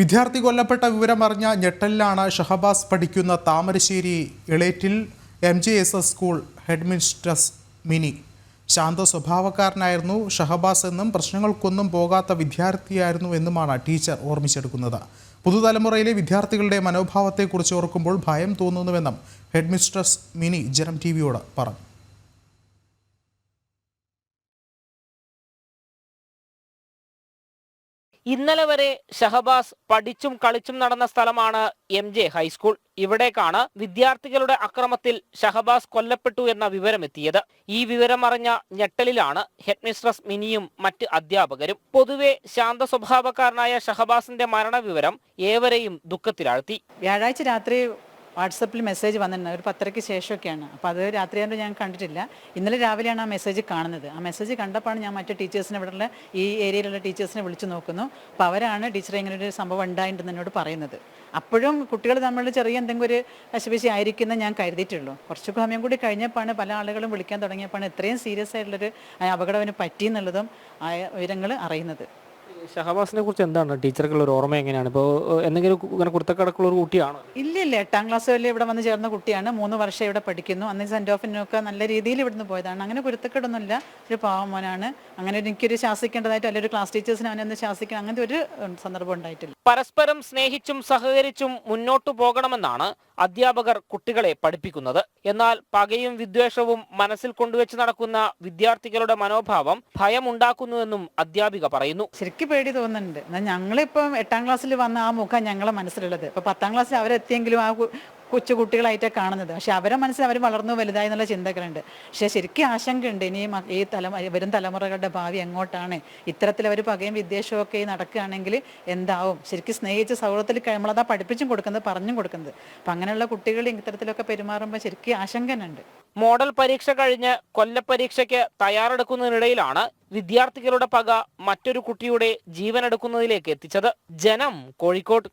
വിദ്യാർത്ഥി കൊല്ലപ്പെട്ട വിവരം അറിഞ്ഞ ഞെട്ടലിലാണ് ഷഹബാസ് പഠിക്കുന്ന Thamarassery Elettil M J S S school headmistress Mini. Shantha സ്വഭാവക്കാരനായിരുന്നു ഷഹബാസ് എന്നും പ്രശ്നങ്ങൾക്കൊന്നും പോകാത്ത വിദ്യാർത്ഥിയായിരുന്നു എന്നുമാണ് ടീച്ചർ ഓർമ്മിച്ചെടുക്കുന്നത്. പുതുതലമുറയിലെ വിദ്യാർത്ഥികളുടെ മനോഭാവത്തെക്കുറിച്ച് ഓർക്കുമ്പോൾ ഭയം തോന്നുന്നുവെന്നും ഹെഡ്മിസ്ട്രസ് മിനി ജനം ടി വിയോട് പറഞ്ഞു. ഇന്നലെ വരെ ഷഹബാസ് പഠിച്ചും കളിച്ചും നടന്ന സ്ഥലമാണ് എം ജെ ഹൈസ്കൂൾ. ഇവിടേക്കാണ് വിദ്യാർത്ഥികളുടെ അക്രമത്തിൽ ഷഹബാസ് കൊല്ലപ്പെട്ടു എന്ന വിവരമെത്തിയത്. ഈ വിവരം അറിഞ്ഞ ഞെട്ടലിലാണ് ഹെഡ്മിസ്ട്രസ് മിനിയും മറ്റ് അധ്യാപകരും. പൊതുവെ ശാന്ത സ്വഭാവക്കാരനായ ഷഹബാസിന്റെ മരണവിവരം ഏവരെയും ദുഃഖത്തിലാഴ്ത്തി. വ്യാഴാഴ്ച രാത്രി വാട്സപ്പിൽ മെസ്സേജ് വന്നിട്ടുണ്ട്. ഒരു പത്തരയ്ക്ക് ശേഷമൊക്കെയാണ്. അപ്പോൾ അത് രാത്രി ആയതുകൊണ്ട് ഞാൻ കണ്ടിട്ടില്ല. ഇന്നലെ രാവിലെയാണ് ആ മെസ്സേജ് കാണുന്നത്. ആ മെസ്സേജ് കണ്ടപ്പോഴാണ് ഞാൻ മറ്റു ടീച്ചേഴ്സിനെ ഇവിടെയുള്ള ഈ ഏരിയയിലുള്ള ടീച്ചേഴ്സിനെ വിളിച്ചു നോക്കുന്നു. അപ്പോൾ അവരാണ് ടീച്ചറെ ഇങ്ങനെ ഒരു സംഭവം ഉണ്ടായിട്ടുണ്ടെന്ന് എന്നോട് പറയുന്നത്. അപ്പോഴും കുട്ടികൾ നമ്മൾ ചെറിയ എന്തെങ്കിലും ഒരു അശുപശി ആയിരിക്കുന്ന ഞാൻ കരുതിയിട്ടുള്ളൂ. കുറച്ച് സമയം കൂടി കഴിഞ്ഞപ്പോഴാണ് പല ആളുകളും വിളിക്കാൻ തുടങ്ങിയപ്പോഴാണ് ഇത്രയും സീരിയസ് ആയിട്ടുള്ളൊരു അപകടം അവന് പറ്റിയെന്നുള്ളതും വിവരങ്ങൾ അറിയുന്നത്. ഷഹബാസിനെ കുറിച്ച് എന്താണ്? ടീച്ചർക്കുള്ള ഒരു ഓർമ്മ എങ്ങനെയാണ്? ഇപ്പോൾ എന്തെങ്കിലും ഇങ്ങനെ കുർത്തക്കടക്കുള്ള ഒരു കുട്ടിയാണ്? ഇല്ല ഇല്ല എട്ടാം ക്ലാസ് വരെ ഇവിടെ വന്ന് ചേർന്ന കുട്ടിയാണ്. മൂന്ന് വർഷം ഇവിടെ പഠിക്കുന്നു. അന്ന് സെന്റ് ഓഫിനൊക്കെ നല്ല രീതിയിൽ ഇവിടുന്ന് പോയതാണ്. അങ്ങനെ കുരുത്തക്കെടൊന്നുമില്ല. ഒരു പാവം മോനാണ്. അങ്ങനെ ഒരു എനിക്കൊരു ശാസിക്കേണ്ടതായിട്ട് അല്ലെങ്കിൽ ഒരു ക്ലാസ് ടീച്ചേഴ്സിന് അവനെ ഒന്ന് ശാസിക്കണം. അങ്ങനത്തെ ഒരു സന്ദർഭം ഉണ്ടായിട്ടില്ല. പരസ്പരം സ്നേഹിച്ചും സഹകരിച്ചും മുന്നോട്ട് പോകണമെന്നാണ് അധ്യാപകർ കുട്ടികളെ പഠിപ്പിക്കുന്നത്. എന്നാൽ പകയും വിദ്വേഷവും മനസ്സിൽ കൊണ്ടുവച്ച് നടക്കുന്ന വിദ്യാർത്ഥികളുടെ മനോഭാവം ഭയമുണ്ടാക്കുന്നുവെന്നും അധ്യാപിക പറയുന്നു. ശരിക്കും പേടി തോന്നുന്നുണ്ട്. ഞങ്ങളിപ്പം എട്ടാം ക്ലാസ്സിൽ വന്ന ആ മുഖം ഞങ്ങളെ മനസ്സിലുള്ളത്. ഇപ്പൊ പത്താം ക്ലാസ്സിൽ അവരെത്തിയെങ്കിലും ആ കൊച്ചു കുട്ടികളായിട്ടാണ് കാണുന്നത്. പക്ഷെ അവരെ മനസ്സിൽ അവർ വളർന്നു വലുതായി എന്നുള്ള ചിന്തകളുണ്ട്. പക്ഷെ ശരിക്കും ആശങ്കയുണ്ട്. ഇനിയും ഈ തലമുറ വരും തലമുറകളുടെ ഭാവി എങ്ങോട്ടാണ്? ഇത്തരത്തിൽ അവർ പകയും വിദ്വേഷവും ഒക്കെ നടക്കുകയാണെങ്കിൽ എന്താവും? ശരിക്കും സ്നേഹിച്ച് സൗഹൃദത്തിൽ നമ്മളതാ പഠിപ്പിച്ചും കൊടുക്കുന്നത് പറഞ്ഞും കൊടുക്കുന്നത്. അപ്പം അങ്ങനെയുള്ള കുട്ടികൾ ഇത്തരത്തിലൊക്കെ പെരുമാറുമ്പോൾ ശരിക്കും ആശങ്ക തന്നെ മോഡൽ പരീക്ഷ കഴിഞ്ഞ് കൊല്ലപ്പരീക്ഷയ്ക്ക് തയ്യാറെടുക്കുന്നതിനിടയിലാണ് വിദ്യാർത്ഥികളുടെ പക മറ്റൊരു കുട്ടിയുടെ ജീവനെടുക്കുന്നതിലേക്ക് എത്തിച്ചത് ജനം കോഴിക്കോട്.